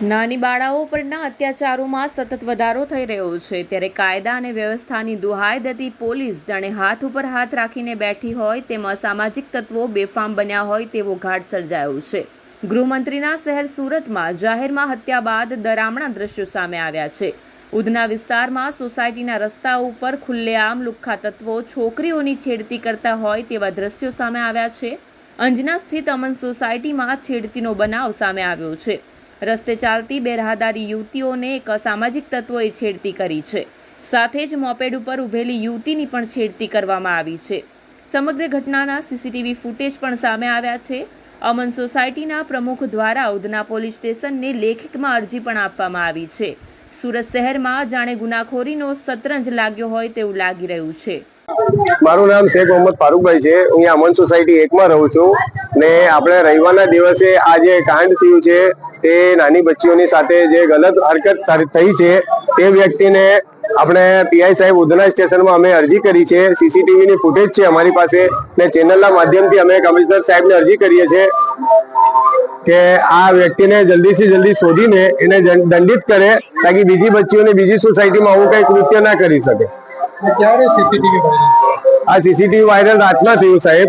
નાની બાળાઓ પરના અત્યાચારોમાં સતત વધારો થઈ રહ્યો છે. ત્યારે કાયદા અને વ્યવસ્થાની દુહાઈ દતી પોલીસ જાણે હાથ ઉપર હાથ રાખીને બેઠી હોય તેમાં સામાજિક તત્વો બેફામ બન્યા હોય તેવો ઘાટ સર્જાયો છે. ગૃહમંત્રીના શહેર સુરતમાં જાહેરમાં હત્યા બાદ દરામણા દ્રશ્યો સામે આવ્યા છે. ઉધના વિસ્તારમાં સોસાયટીના રસ્તા ઉપર ખુલ્લેઆમ લુખ્ખા તત્વો છોકરીઓની છેડતી કરતા હોય તેવા દ્રશ્યો સામે આવ્યા છે. અંજના સ્થિત અમન સોસાયટીમાં છેડતીનો બનાવ સામે આવ્યો છે. રસ્તે ચાલતી બેરાહદારી યુવતીઓને એક અસામાજિક તત્વોએ છેડતી કરી છે. સાથે જ મોપેડ ઉપર ઊભેલી યુવતીની પણ છેડતી કરવામાં આવી છે. સમગ્ર ઘટનાના સીસીટીવી ફૂટેજ પણ સામે આવ્યા છે. અમન સોસાયટીના પ્રમુખ દ્વારા ઉધના પોલીસ સ્ટેશનને લેખિતમાં અરજી પણ આપવામાં આવી છે. સુરત શહેરમાં જાણે ગુનાખોરીનો શતરંજ લાગ્યો હોય તેવું લાગી રહ્યું છે. મારું નામ શેખ મોહમ્મદ ફારૂકભાઈ છે. હું અમન સોસાયટી એકમાં રહું છું ને આપણે રવિવારના દિવસે આ જે કાંડ થયું છે તે નાની બચ્ચીઓની સાથે જે ગલત હરકત થઈ છે તે વ્યક્તિને આપણે પીઆઈ સાહેબ ઉધના સ્ટેશનમાં અમે અરજી કરી છે. સીસીટીવી ની ફૂટેજ છે અમારી પાસે ને ચેનલના માધ્યમથી અમે કમિશનર સાહેબને અરજી કરીએ છીએ કે આ વ્યક્તિને જલ્દીથી જલ્દી શોધીને એને દંડિત કરે તાકી બીજી બચ્ચીઓને બીજી સોસાયટીમાં આવું કંઈ કૃત્ય ના કરી શકે. ક્યારે સીસીટીવી વાયરલ આ સીસીટીવી વાયરલ રાતના થયું સાહેબ.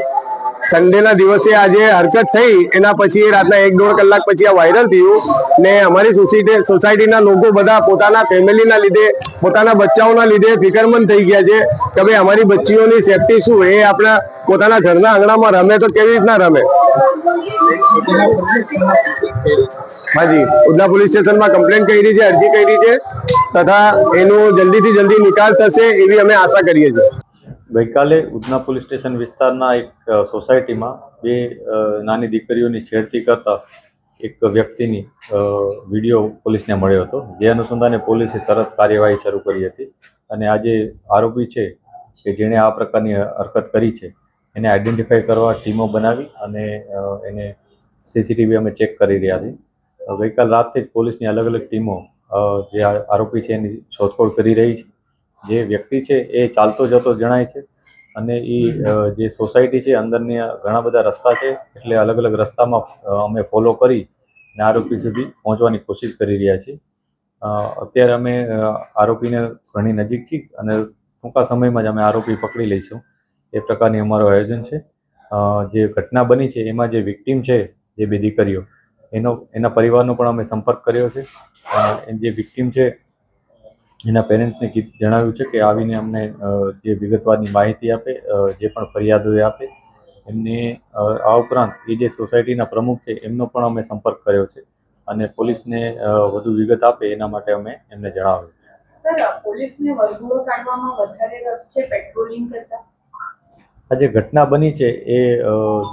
સન્ડેના દિવસે આ જે હરકત થઈ, એના પછી રાતના એક દોઢ કલાક પછી આ વાયરલ થયું ને અમારી સોસાયટી, સોસાયટીના લોકો બધા પોતાના ફેમિલીના લીધે, પોતાના બચ્ચાઓના લીધે ફિકરમંદ થઈ ગયા છે કે ભાઈ અમારી બચ્ચીઓની સેફટી શું એ આપણા પોતાના ઘરના આંગણામાં રમે તો કેવી રીતના રમે? હાજી, ઉધના પોલીસ સ્ટેશનમાં કમ્પ્લેન કરી છે, અરજી કરી છે તથા એનું જલ્દીથી જલ્દી નિકાલ થશે એવી અમે આશા કરીએ છીએ. ગઈકાલે ઉધના પોલીસ સ્ટેશન વિસ્તારના એક સોસાયટીમાં બે નાની દીકરીઓની છેડતી કરતા એક વ્યક્તિની વીડિયો પોલીસને મળ્યો હતો. જે અનુસંધાને પોલીસે તરત કાર્યવાહી શરૂ કરી હતી અને આ જે આરોપી છે કે જેણે આ પ્રકારની હરકત કરી છે, એને આઈડેન્ટિફાઈ કરવા ટીમો બનાવી અને એને સીસીટીવી અમે ચેક કરી રહ્યા છીએ. ગઈકાલ રાતથી પોલીસની અલગ અલગ ટીમો જે આરોપી છે એની શોધખોળ કરી રહી છે. જે વ્યક્તિ છે એ ચાલતો જતો જણાય છે અને એ જે સોસાયટી છે, અંદરની ઘણા બધા રસ્તા છે, એટલે અલગ અલગ રસ્તામાં અમે ફોલો કરી અને આરોપી સુધી પહોંચવાની કોશિશ કરી રહ્યા છીએ. અત્યારે અમે આરોપીને ઘણી નજીક છીએ અને ટૂંકા સમયમાં જ અમે આરોપી પકડી લઈશું. એ પ્રકારની અમારું આયોજન છે. જે ઘટના બની છે, એમાં જે વિક્ટીમ છે, જે બે દીકરીઓ, એનો, એના પરિવારનો પણ અમે સંપર્ક કર્યો છે. જે વિક્ટીમ છે એના પેરેન્ટ્સને જણાવ્યું છે કે આવીને અમને જે વિગતવારની માહિતી આપે જે પણ ફરિયાદો એ આપે એમને આ ઉપરાંત એ જે સોસાયટીના પ્રમુખ છે એમનો પણ અમે સંપર્ક કર્યો છે અને પોલીસને વધુ વિગત આપે એના માટે અમે એમને જણાવ્યું આ જે ઘટના બની છે એ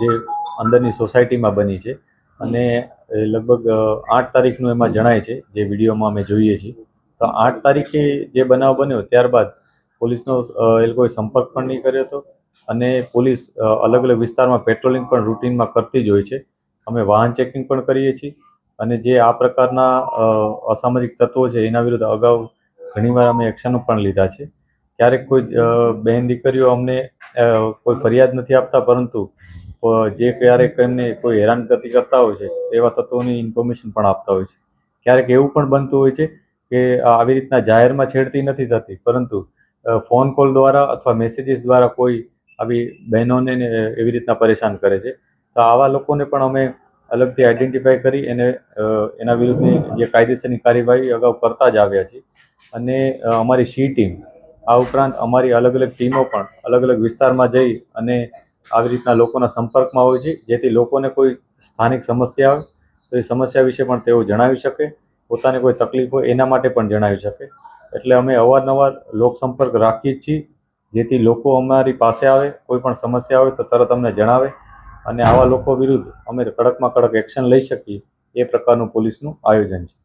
જે અંદરની સોસાયટીમાં બની છે અને લગભગ આઠ તારીખનું એમાં જણાય છે જે વિડીયોમાં અમે જોઈએ છીએ. તો આઠ તારીખે જે બનાવ બન્યો ત્યારબાદ પોલીસનો એ લોકોએ સંપર્ક પણ નહીં કર્યો હતો અને પોલીસ અલગ અલગ વિસ્તારમાં પેટ્રોલિંગ પણ રૂટીનમાં કરતી જ હોય છે. અમે વાહન ચેકિંગ પણ કરીએ છીએ અને જે આ પ્રકારના અસામાજિક તત્વો છે એના વિરુદ્ધ અગાઉ ઘણીવાર અમે એક્શનો પણ લીધા છે. ક્યારેક કોઈ બહેન દીકરીઓ અમને કોઈ ફરિયાદ નથી આપતા પરંતુ જે ક્યારેક એમને કોઈ હેરાનગતિ કરતા હોય છે એવા તત્વોની ઇન્ફોર્મેશન પણ આપતા હોય છે. ક્યારેક એવું પણ બનતું હોય છે કે આવી રીતના જાહેરમાં છેડતી નથી થતી. પરંતુ ફોન કોલ દ્વારા અથવા મેસેજીસ દ્વારા કોઈ આવી બહેનોને એવી રીતના પરેશાન કરે છે. તો આવા લોકોને પણ અમે અલગથી આઈડેન્ટિફાઈ કરી એને એના વિરુદ્ધની જે કાયદેસરની કાર્યવાહી અગાઉ કરતા જ આવ્યા છીએ. અને અમારી સી ટીમ, આ ઉપરાંત અમારી અલગ અલગ ટીમો પણ અલગ અલગ વિસ્તારમાં જઈ અને આવી રીતના લોકોના સંપર્કમાં હોય છે. જેથી લોકોને કોઈ સ્થાનિક સમસ્યા આવે, તો એ સમસ્યા વિશે પણ તેઓ જણાવી શકે. પોતાને કોઈ તકલીફ હોય એના માટે પણ જણાવી શકે. એટલે અમે અવારનવાર લોકસંપર્ક રાખીએ છીએ. જેથી લોકો અમારી પાસે આવે, કોઈ પણ સમસ્યા હોય તો તરત અમને જણાવે. અને આવા લોકો વિરુદ્ધ અમે કડકમાં કડક એક્શન લઈ શકીએ એ પ્રકારનું પોલીસનું આયોજન છે.